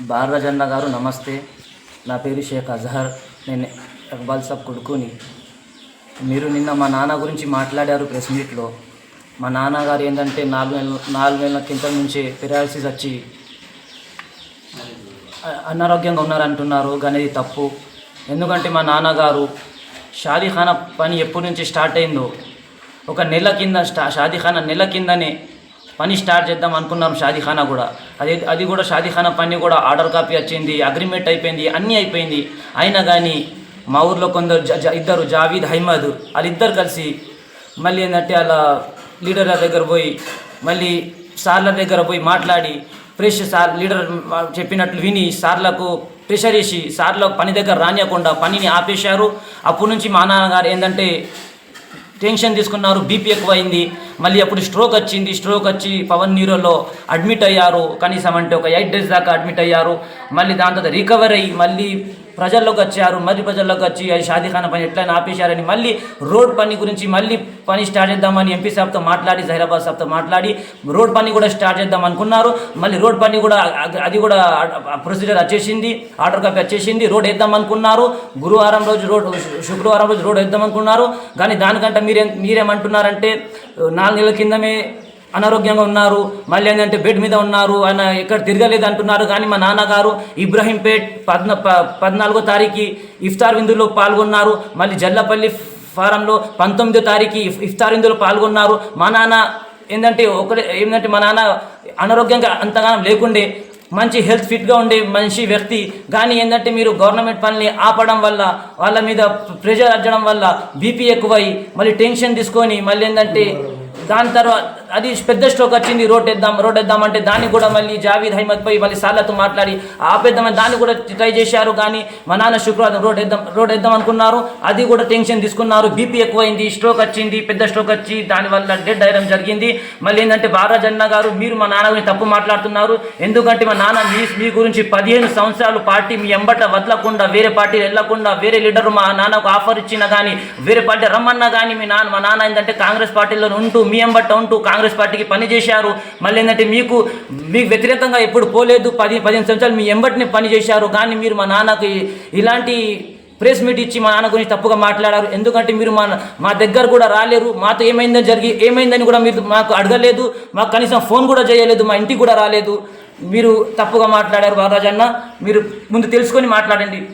బాలరాజన్న గారు నమస్తే. నా పేరు షేక్ అజహర్. నేను ఇక్బాల్ సాబ్ కొడుకుని. మీరు నిన్న మా నాన్న గురించి మాట్లాడారు ప్రెస్ మీట్లో. మా నాన్నగారు ఏంటంటే నాలుగు నెలల నాలుగు నెలల కింద నుంచి పెరాలసిస్ వచ్చి అనారోగ్యంగా ఉన్నారంటున్నారు కానీ ఇది తప్పు. ఎందుకంటే మా నాన్నగారు షాదీఖానా పని ఎప్పటి నుంచి స్టార్ట్ అయిందో ఒక నెల కింద స్టా షాదీఖానా నెల కిందనే పని స్టార్ట్ చేద్దాం అనుకున్నాం షాదీఖానా కూడా. అది అది కూడా షాదీఖానా పని కూడా ఆర్డర్ కాపీ వచ్చింది అగ్రిమెంట్ అయిపోయింది అన్నీ అయిపోయింది. అయినా కానీ మా ఊర్లో కొందరు ఇద్దరు జావీద్ హైమద్ వాళ్ళిద్దరు కలిసి మళ్ళీ ఏంటంటే అలా లీడర్ల దగ్గర పోయి మళ్ళీ సార్ల దగ్గర పోయి మాట్లాడి ఫ్రెష్ సార్ లీడర్ చెప్పినట్లు విని సార్లకు ప్రెషర్ వేసి సార్లకు పని దగ్గర రానియకుండా పనిని ఆపేశారు. అప్పటి నుంచి మా నాన్నగారు ఏంటంటే టెన్షన్ తీసుకున్నారు బీపీ ఎక్కువైంది. మళ్ళీ అప్పుడు స్ట్రోక్ వచ్చింది స్ట్రోక్ వచ్చి పవన్ న్యూరోలో అడ్మిట్ అయ్యారు. కనీసం అంటే ఒక ఎయిట్ డేస్ దాకా అడ్మిట్ అయ్యారు. మళ్ళీ దాని తర్వాత రికవర్ అయ్యి మళ్ళీ ప్రజల్లోకి వచ్చారు మళ్ళీ ప్రజల్లోకి వచ్చి అది షాదీఖానా పని ఎట్లా ఆపేశారని మళ్ళీ రోడ్ పని గురించి మళ్ళీ పని స్టార్ట్ చేద్దామని ఎంపీ సాబ్తో మాట్లాడి జహీరాబాద్ సాబ్తో మాట్లాడి రోడ్ పని కూడా స్టార్ట్ చేద్దాం అనుకున్నారు. మళ్ళీ రోడ్ పని కూడా అది కూడా ప్రొసీజర్ వచ్చేసింది ఆర్డర్ కాపీ వచ్చేసింది రోడ్ వేద్దాం అనుకున్నారు. గురువారం రోజు రోడ్ శుక్రవారం రోజు రోడ్ వేద్దాం అనుకున్నారు. కానీ దానికంటే మీరే మీరేమంటున్నారంటే నాలుగు నెలల కిందమే అనారోగ్యంగా ఉన్నారు మళ్ళీ ఏంటంటే బెడ్ మీద ఉన్నారు ఆయన ఎక్కడ తిరగలేదు అంటున్నారు కానీ మా నాన్నగారు ఇబ్రహీంపేట్ పద్న ప- పద్నాలుగో తారీఖు ఇఫ్తార్ విందులో పాల్గొన్నారు. మళ్ళీ జల్లపల్లి ఫారంలో పంతొమ్మిదో తారీఖు ఇఫ్తార్ విందులో పాల్గొన్నారు. మా నాన్న ఏంటంటే ఒకటే ఏంటంటే మా నాన్న అనారోగ్యంగా అంతగానం లేకుండే మంచి హెల్త్ ఫిట్గా ఉండే మనిషి వ్యక్తి. కానీ ఏంటంటే మీరు గవర్నమెంట్ పనిని ఆపడం వల్ల వాళ్ళ మీద ప్రెషర్ అచ్చడం వల్ల బీపీ ఎక్కువై మళ్ళీ టెన్షన్ తీసుకొని మళ్ళీ ఏంటంటే దాని తర్వాత అది పెద్ద స్ట్రోక్ వచ్చింది రోడ్ వేద్దాం రోడ్ వేద్దామంటే దాన్ని కూడా మళ్ళీ జావీద్ హైమద్ పై మళ్ళీ సార్లతో మాట్లాడి ఆపేద్దామని దాన్ని కూడా ట్రై చేశారు కానీ మా నాన్న శుక్రవారం రోడ్ వేద్దాం రోడ్ వేద్దాం అనుకున్నారు. అది కూడా టెన్షన్ తీసుకున్నారు. బీపీ ఎక్కువైంది స్ట్రోక్ వచ్చింది పెద్ద స్ట్రోక్ వచ్చి దానివల్ల డెడ్ అయ్యడం జరిగింది. మళ్ళీ ఏంటంటే బాలరాజన్న గారు మీరు మా నాన్న గురించి తప్పు మాట్లాడుతున్నారు. ఎందుకంటే మా నాన్న మీ మీ గురించి పదిహేను సంవత్సరాలు పార్టీ మీ ఎంబట వదలకుండా వేరే పార్టీ వెళ్ళకుండా వేరే లీడర్ మా నాన్నకు ఆఫర్ ఇచ్చినా కానీ వేరే పార్టీ రమ్మన్నా కానీ మీ నాన్న మా నాన్న ఏంటంటే కాంగ్రెస్ పార్టీలో ఉంటూ మీ ఎంబట ఉంటూ కాంగ్రెస్ పార్టీకి పనిచేశారు మళ్ళీ ఏంటంటే మీకు మీకు వ్యతిరేకంగా ఎప్పుడు పోలేదు. పది పదిహేను సంవత్సరాలు మీ ఎంబటిని పనిచేశారు కానీ మీరు మా నాన్నకి ఇలాంటి ప్రెస్ మీట్ ఇచ్చి మా నాన్న గురించి తప్పుగా మాట్లాడారు. ఎందుకంటే మీరు మా మా దగ్గర కూడా రాలేరు. మాతో ఏమైందని జరిగి ఏమైందని కూడా మీరు మాకు అడగలేదు. మాకు కనీసం ఫోన్ కూడా చేయలేదు. మా ఇంటికి కూడా రాలేదు. మీరు తప్పుగా మాట్లాడారు బాలరాజన్న మీరు ముందు తెలుసుకొని మాట్లాడండి.